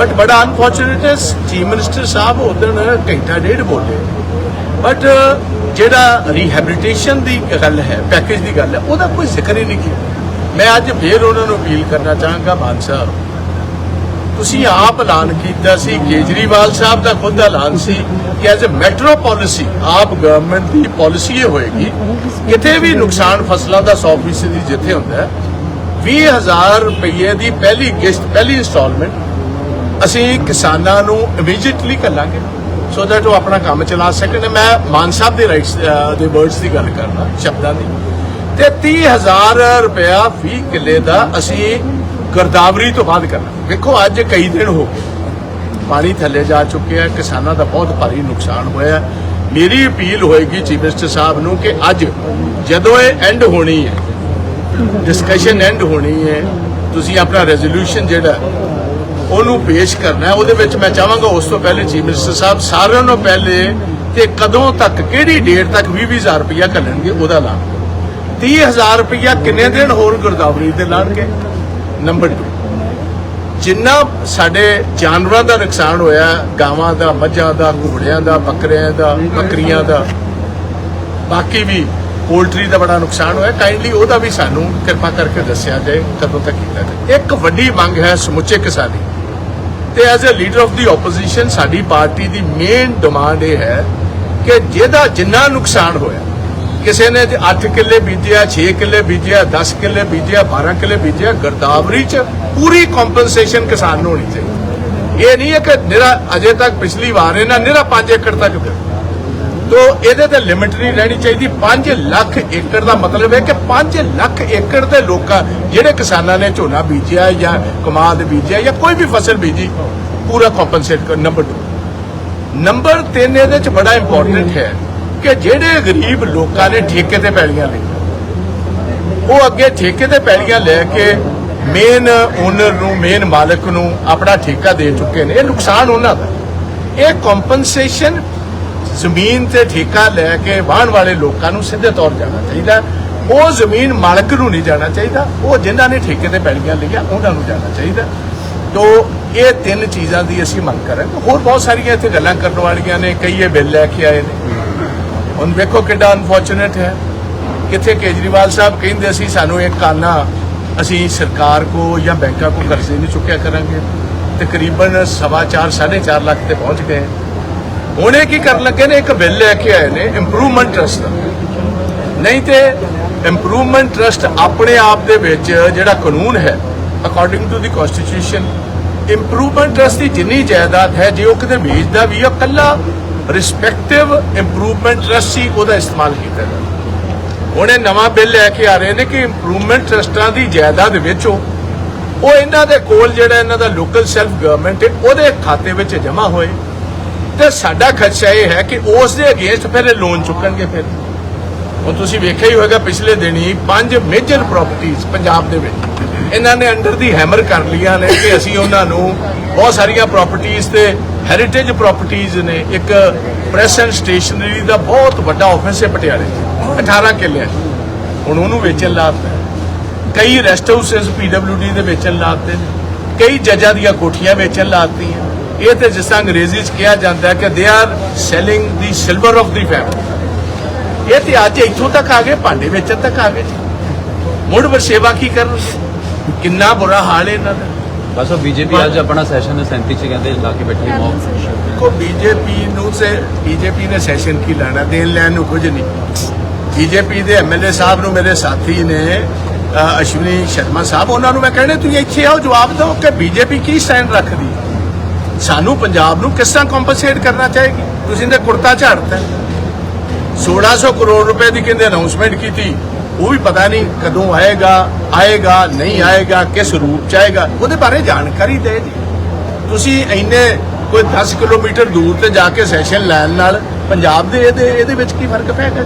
But ਬੜਾ unfortunate ਹੈ chief minister ਸਾਹਿਬ ਉਦੋਂ ਘੰਟਾ ਡੇਢ ਬੋਲੇ। ਬਟ ਜਿਹੜਾ ਰੀਹੈਬਿਲਿਟੇਸ਼ਨ ਦੀ ਗੱਲ ਹੈ ਪੈਕੇਜ ਦੀ ਗੱਲ ਹੈ, ਉਹਦਾ ਕੋਈ ਜ਼ਿਕਰ ਹੀ ਨਹੀਂ ਕੀਤਾ। ਮੈਂ ਅੱਜ ਫੇਰ ਉਹਨਾਂ ਨੂੰ ਅਪੀਲ ਕਰਨਾ ਚਾਹਾਂਗਾ, ਮਾਨ ਸਾਹਿਬ। ਤੁਸੀਂ ਆਪ ਐਲਾਨ ਕੀਤਾ ਸੀ, ਕੇਜਰੀਵਾਲ ਸਾਹਿਬ ਦਾ ਖੁਦ ਐਲਾਨ ਸੀ ਕਿ as a metro policy AAP government the policy ਇਹ ਹੋਏਗੀ, ਕਿਤੇ ਵੀ ਨੁਕਸਾਨ ਫਸਲਾਂ ਦਾ 100% ਜਿੱਥੇ ਹੁੰਦਾ ਹੈ 20000 ਰੁਪਏ ਦੀ ਪਹਿਲੀ ਕਿਸ਼ਤ, ਪਹਿਲੀ ਇਨਸਟਾਲਮੈਂਟ ਅਸੀਂ ਕਿਸਾਨਾਂ ਨੂੰ ਇਮੀਡੀਏਟਲੀ ਕਰਾਂਗੇ ਸੋ ਦੈਟ ਉਹ ਆਪਣਾ ਕੰਮ ਚਲਾ ਸਕਣ। ਮੈਂ ਮਾਨ ਸਾਹਿਬ ਦੇ ਰਾਈਟਸ ਦੇ ਵਰਡਸ ਦੀ ਗੱਲ ਕਰਦਾ ਸ਼ਬਦਾਂ ਦੀ। ਤੇ 30000 ਰੁਪਇਆ ਫੀ ਕਿੱਲੇ ਦਾ ਅਸੀਂ ਗਰਦਾਵਰੀ ਤੋਂ ਬਾਅਦ ਕਰਨਾ। ਵੇਖੋ, ਅੱਜ ਕਈ ਦਿਨ ਹੋ ਗਏ। ਪਾਣੀ ਥੱਲੇ ਜਾ ਚੁੱਕਿਆ ਹੈ, ਕਿਸਾਨਾਂ ਦਾ ਬਹੁਤ ਭਾਰੀ ਨੁਕਸਾਨ ਹੋਇਆ ਮੇਰੀ ਅਪੀਲ ਹੋਏਗੀ ਚੀਫ ਮਿਨਿਸਟਰ ਸਾਹਿਬ ਨੂੰ ਕਿ ਅੱਜ, ਜਦੋਂ ਇਹ ਐਂਡ ਹੋਣੀ ਹੈ ਡਿਸਕਸ਼ਨ ਐਂਡ ਹੋਣੀ ਹੈ, ਤੁਸੀਂ ਆਪਣਾ ਰੈਜ਼ੋਲੂਸ਼ਨ ਜਿਹੜਾ ਉਹਨੂੰ ਪੇਸ਼ ਕਰਨਾ ਉਹਦੇ ਵਿੱਚ ਮੈਂ ਚਾਹਾਂਗਾ ਉਸ ਤੋਂ ਪਹਿਲੇ ਚੀਫ ਮਿਨਿਸਟਰ ਸਾਹਿਬ ਸਾਰਿਆਂ ਨੂੰ ਪਹਿਲੇ ਤੇ ਕਦੋਂ ਤੱਕ, ਕਿਹੜੀ ਡੇਟ ਤੱਕ 20000 ਰੁਪਇਆ ਘੱਲਣਗੇ ਉਹਦਾ ਐਲਾਨ 30000 ਰੁਪਇਆ ਕਿੰਨੇ ਦਿਨ ਹੋਰ ਗੁਰਦਾਵਰੀ ਤੇ ਲਾਣਗੇ? ਨੰਬਰ 2 ਜਿੰਨਾ ਸਾਡੇ ਜਾਨਵਰਾਂ ਦਾ ਨੁਕਸਾਨ ਹੋਇਆ, ਗਾਵਾਂ ਦਾ, ਮੱਝਾਂ ਦਾ, ਘੋੜਿਆਂ ਦਾ, ਬੱਕਰਿਆਂ ਦਾ, ਬੱਕਰੀਆਂ ਦਾ, ਬਾਕੀ ਵੀ ਪੋਲਟਰੀ ਦਾ ਬੜਾ ਨੁਕਸਾਨ ਹੋਇਆ। ਕਾਈਂਡਲੀ ਉਹਦਾ ਵੀ ਸਾਨੂੰ ਕਿਰਪਾ ਕਰਕੇ ਦੱਸਿਆ ਜਾਏ, ਕਦੋਂ ਤੱਕ ਕੀਤਾ ਜਾਏ। ਇੱਕ ਵੱਡੀ ਮੰਗ ਹੈ ਸਮੁੱਚੇ ਕਿਸਾਨੀ ਤੇ as a leader of the opposition ਸਾਡੀ ਪਾਰਟੀ ਦੀ ਮੇਨ ਡਿਮਾਂਡ ਇਹ ਹੈ ਕਿ ਜਿਹਦਾ ਜਿੰਨਾ ਨੁਕਸਾਨ ਹੋਇਆ, ਕਿਸੇ ਨੇ 8 ਕਿੱਲੇ ਬੀਜਿਆ 6 ਕਿੱਲੇ ਬੀਜਿਆ 10 ਕਿੱਲੇ ਬੀਜਿਆ 12 ਕਿੱਲੇ ਬੀਜਿਆ, ਗਰਦਾਵਰੀ ਚ ਪੂਰੀ ਕੰਪਨਸੇਸ਼ਨ ਕਿਸਾਨ ਨੂੰ ਹੋਣੀ ਚਾਹੀਦੀ। ਇਹ ਨਹੀਂ ਹੈ ਕਿ ਨਿਹਰਾ ਅਜੇ ਤੱਕ ਪਿਛਲੀ ਵਾਰ ਇਹਨਾਂ ਨਿਹਰਾ 5 ਏਕੜ ਤੱਕ ਦਿੱਤਾ ਤੋ ਇਹਦੇ ਤੇ ਲਿਮਿਟ ਨਹੀਂ ਰਹਿਣੀ ਚਾਹੀਦੀ। 5 ਲੱਖ ਏਕੜ ਦਾ ਮਤਲਬ ਹੈ ਕਿ 5 ਲੱਖ ਏਕੜ ਦੇ ਲੋਕਾਂ, ਜਿਹੜੇ ਕਿਸਾਨਾਂ ਨੇ ਝੋਨਾ ਬੀਜਿਆ ਜਾਂ ਕਮਾਦ ਬੀਜਿਆ ਜਾਂ ਕੋਈ ਵੀ ਫਸਲ ਬੀਜੀ, ਪੂਰਾ ਕੰਪਨਸੇਟ ਕਰ ਨੰਬਰ 2 ਨੰਬਰ 3 ਇਹਦੇ ਚ ਬੜਾ ਇੰਪੋਰਟੈਂਟ ਹੈ ਕਿ ਜਿਹੜੇ ਗਰੀਬ ਲੋਕਾਂ ਨੇ ਠੇਕੇ ਤੇ ਪੈਲੀਆਂ ਲਈਆਂ ਉਹ ਅੱਗੇ ਠੇਕੇ ਤੇ ਪੈਲੀਆਂ ਲੈ ਕੇ ਮੇਨ ਓਨਰ ਨੂੰ ਮੇਨ ਮਾਲਕ ਨੂੰ ਆਪਣਾ ਠੇਕਾ ਦੇ ਚੁੱਕੇ ਨੇ। ਇਹ ਨੁਕਸਾਨ ਉਹਨਾਂ ਦਾ। ਇਹ ਕੰਪਨਸੇਸ਼ਨ ਜ਼ਮੀਨ ਤੇ ਠੇਕਾ ਲੈ ਕੇ ਵਾਹਣ ਵਾਲੇ ਲੋਕਾਂ ਨੂੰ ਸਿੱਧੇ ਤੌਰ ਜਾਣਾ ਚਾਹੀਦਾ। ਉਹ ਜ਼ਮੀਨ ਮਾਲਕ ਨੂੰ ਨਹੀਂ ਜਾਣਾ ਚਾਹੀਦਾ। ਉਹ ਜਿਨ੍ਹਾਂ ਨੇ ਠੇਕੇ ਤੇ ਪੈਲੀਆਂ ਲਈਆਂ ਉਹਨਾਂ ਨੂੰ ਜਾਣਾ ਚਾਹੀਦਾ। ਤੋ ਇਹ ਤਿੰਨ ਚੀਜ਼ਾਂ ਦੀ ਅਸੀਂ ਮੰਗ ਕਰਾਂਗੇ ਹੋਰ ਬਹੁਤ ਸਾਰੀਆਂ ਇੱਥੇ ਗੱਲਾਂ ਕਰਨ ਵਾਲੀਆਂ ਨੇ ਕਈ ਇਹ ਬਿੱਲ ਲੈ ਕੇ ਆਏ ਨੇ। ਹੁਣ ਵੇਖੋ ਕਿੱਡਾ ਅਨਫੋਰਚੂਨੇਟ ਹੈ। ਕਿੱਥੇ ਕੇਜਰੀਵਾਲ ਸਾਹਿਬ ਕਹਿੰਦੇ ਸੀ ਸਾਨੂੰ ਇੱਕ ਕਾਨਾ ਅਸੀਂ ਸਰਕਾਰ ਕੋ ਜਾਂ ਬੈਂਕਾਂ ਕੋ ਕਰਜ਼ੇ ਨਹੀਂ ਚੁੱਕਿਆ ਕਰਾਂਗੇ। ਤਕਰੀਬਨ ਸਵਾ ਚਾਰ, ਸਾਢੇ 4 ਲੱਖ ਤੇ ਪਹੁੰਚ ਗਏ। ਹੁਣ ਇਹ ਕੀ ਕਰਨ ਲੱਗੇ ਨੇ? ਇੱਕ ਬਿੱਲ ਲੈ ਕੇ ਆਏ ਨੇ ਇੰਪਰੂਵਮੈਂਟ ਟਰਸਟ ਦਾ ਨਹੀਂ ਤੇ ਇੰਪਰੂਵਮੈਂਟ ਟਰਸਟ ਆਪਣੇ ਆਪ ਦੇ ਵਿੱਚ ਜਿਹੜਾ ਕਾਨੂੰਨ ਹੈ according to the constitution improvement trust ਦੀ ਜਿੰਨੀ ਜਾਇਦਾਦ ਹੈ, ਜੇ ਉਹ ਕਿਤੇ ਵੇਚਦਾ ਵੀ ਆ, ਕੱਲਾ ਰਿਸਪੈਕਟਿਵ ਇੰਪਰੂਵਮੈਂਟ ਟਰਸਟ ਹੀ ਉਹਦਾ ਇਸਤੇਮਾਲ ਕੀਤਾ ਜਾਂਦਾ। ਹੁਣ ਇਹ ਨਵਾਂ ਬਿੱਲ ਲੈ ਕੇ ਆ ਰਹੇ ਨੇ ਕਿ ਇੰਪਰੂਵਮੈਂਟ ਟਰਸਟਾਂ ਦੀ ਜਾਇਦਾਦ ਵੇਚੋ ਉਹ ਇਹਨਾਂ ਦੇ ਕੋਲ ਜਿਹੜਾ ਇਹਨਾਂ ਦਾ ਲੋਕਲ ਸੈਲਫ ਗਵਰਨਮੈਂਟ ਹੈ, ਉਹਦੇ ਖਾਤੇ ਵਿੱਚ ਜਮ੍ਹਾਂ ਹੋਏ। ਤੇ ਸਾਡਾ ਖਦਸ਼ਾ ਇਹ ਹੈ ਕਿ ਉਸ ਦੇ ਅਗੇਂਸਟ ਫਿਰ ਇਹ ਲੋਨ ਚੁੱਕਣਗੇ ਫਿਰ। ਹੁਣ ਤੁਸੀਂ ਵੇਖਿਆ ਹੀ ਹੋਵੇਗਾ ਪਿਛਲੇ ਦਿਨੀ ਪੰਜ ਮੇਜਰ ਪ੍ਰਾਪਰਟੀਆਂ ਪੰਜਾਬ ਦੇ ਵਿੱਚ। ਇਹਨਾਂ ਨੇ ਅੰਡਰ ਦੀ ਹੈਮਰ ਕਰ ਲੀਆਂ ਨੇ ਕਿ ਅਸੀਂ ਉਹਨਾਂ ਨੂੰ ਬਹੁਤ ਸਾਰੀਆਂ ਪ੍ਰਾਪਰਟੀਆਂ ਤੇ ਹੈਰੀਟੇਜ ਪ੍ਰਾਪਰਟੀਆਂ ਨੇ। ਇੱਕ ਪ੍ਰੈਸ ਐਂਡ ਸਟੇਸ਼ਨਰੀ ਦਾ ਬਹੁਤ ਵੱਡਾ ਆਫਿਸ ਹੈ ਪਟਿਆਲੇ 'ਚ, 18 ਕਿੱਲਿਆਂ 'ਚ। ਹੁਣ ਉਹਨੂੰ ਵੇਚਣ ਲਾਤਾ ਕਈ ਰੈਸਟ ਹਾਊਸਸ ਪੀਡਬਲਯੂਡੀ ਦੇ ਵੇਚਣ ਲਾਤੇ ਨੇ। ਕਈ ਜੱਜਾਂ ਦੀਆਂ ਕੋਠੀਆਂ ਵੇਚਣ ਲਾਤੀਆਂ ਇਹ ਤੇ ਜਿਸ ਤਰ੍ਹਾਂ ਅੰਗਰੇਜ਼ੀ 'ਚ ਕਿਹਾ ਜਾਂਦਾ ਕਿ they are selling the silver of the family ਇਹ ਤੇ ਅੱਜ ਇੱਥੋਂ ਤੱਕ ਆ ਗਏ ਭਾਂਡੇ ਵੇਚਣ ਤੱਕ ਆ ਗਏ। ਮੁੜ ਵਰਸੇਵਾ ਕੀ ਕਰਨਗੇ ਕਿੰਨਾ ਬੁਰਾ ਹਾਲ ਹੈ ਇਹਨਾਂ ਦਾ। ਬਸ ਉਹ ਬੀਜੇਪੀ ਅੱਜ ਆਪਣਾ ਸੈਸ਼ਨ 37 ਚ ਕਹਿੰਦੇ ਲਾ ਕੇ ਬੈਠੀ ਮੌਕ ਕੋ ਬੀਜੇਪੀ ਨੂੰ ਸੇ ਬੀਜੇਪੀ ਨੇ ਸੈਸ਼ਨ ਕੀ ਲੈਣਾ? ਦੇਣ ਲੈਣ ਨੂੰ ਕੁਝ ਨਹੀਂ। ਬੀਜੇਪੀ ਦੇ ਐਮਐਲਏ ਸਾਹਿਬ ਨੂੰ ਮੇਰੇ ਸਾਥੀ ਨੇ ਅਸ਼ਵਨੀ ਸ਼ਰਮਾ ਸਾਹਿਬ ਉਹਨਾਂ ਨੂੰ ਮੈਂ ਕਹਿੰਦਾ ਤੁਸੀਂ ਇੱਥੇ ਆਓ ਜਵਾਬ ਦਿਓ ਕਿ ਬੀਜੇਪੀ ਕੀ ਸਟੈਂਡ ਰੱਖਦੀ ਹੈ। ਸਾਨੂੰ ਪੰਜਾਬ ਨੂੰ ਕਿਸ ਤਰ੍ਹਾਂ ਕੰਪਨਸੇਟ ਕਰਨਾ ਚਾਹੇਗੀ? ਤੁਸੀਂ ਤੇ ਕੁੜਤਾ ਝਾੜਤਾ 1600 ਕਰੋੜ ਰੁਪਏ ਦੀ ਕਹਿੰਦੇ ਅਨਾਉਂਸਮੈਂਟ ਕੀਤੀ? ਉਹ ਵੀ ਪਤਾ ਨਹੀਂ ਕਦੋਂ ਆਏਗਾ ਆਏਗਾ, ਨਹੀਂ ਆਏਗਾ, ਕਿਸ ਰੂਪ ਚ ਆਏਗਾ। ਉਹਦੇ ਬਾਰੇ ਜਾਣਕਾਰੀ ਦੇ ਜੀ ਤੁਸੀਂ ਇੰਨੇ ਕੋਈ 10 ਕਿਲੋਮੀਟਰ ਦੂਰ ਤੇ ਜਾ ਕੇ ਸੈਸ਼ਨ ਲੈਣ ਨਾਲ ਪੰਜਾਬ ਦੇ ਇਹਦੇ ਇਹਦੇ ਵਿੱਚ ਕੀ ਫ਼ਰਕ ਪੈਗਾ